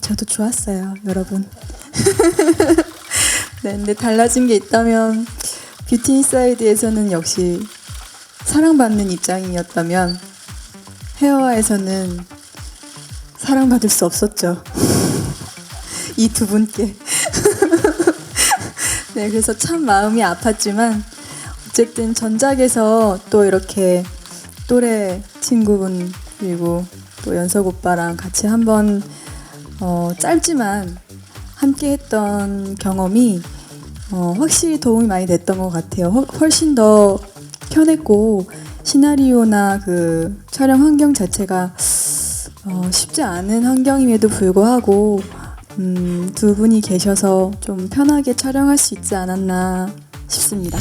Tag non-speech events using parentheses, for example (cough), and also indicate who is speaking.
Speaker 1: 저도 좋았어요, 여러분. (laughs) 네, 근데 달라진 게 있다면 뷰티 인사이드에서는 역시 사랑받는 입장이었다면 헤어와에서는 사랑받을 수 없었죠. (laughs) 이 두 분께. (laughs) 네, 그래서 참 마음이 아팠지만 어쨌든 전작에서 또 이렇게 또래 친구분 그리고 또 연석 오빠랑 같이 한번 어, 짧지만 함께 했던 경험이 어, 확실히 도움이 많이 됐던 것 같아요. 훨- 훨씬 더 편했고 시나리오나 그 촬영 환경 자체가 어, 쉽지 않은 환경임에도 불구하고 음, 두 분이 계셔서 좀 편하게 촬영할 수 있지 않았나 싶습니다.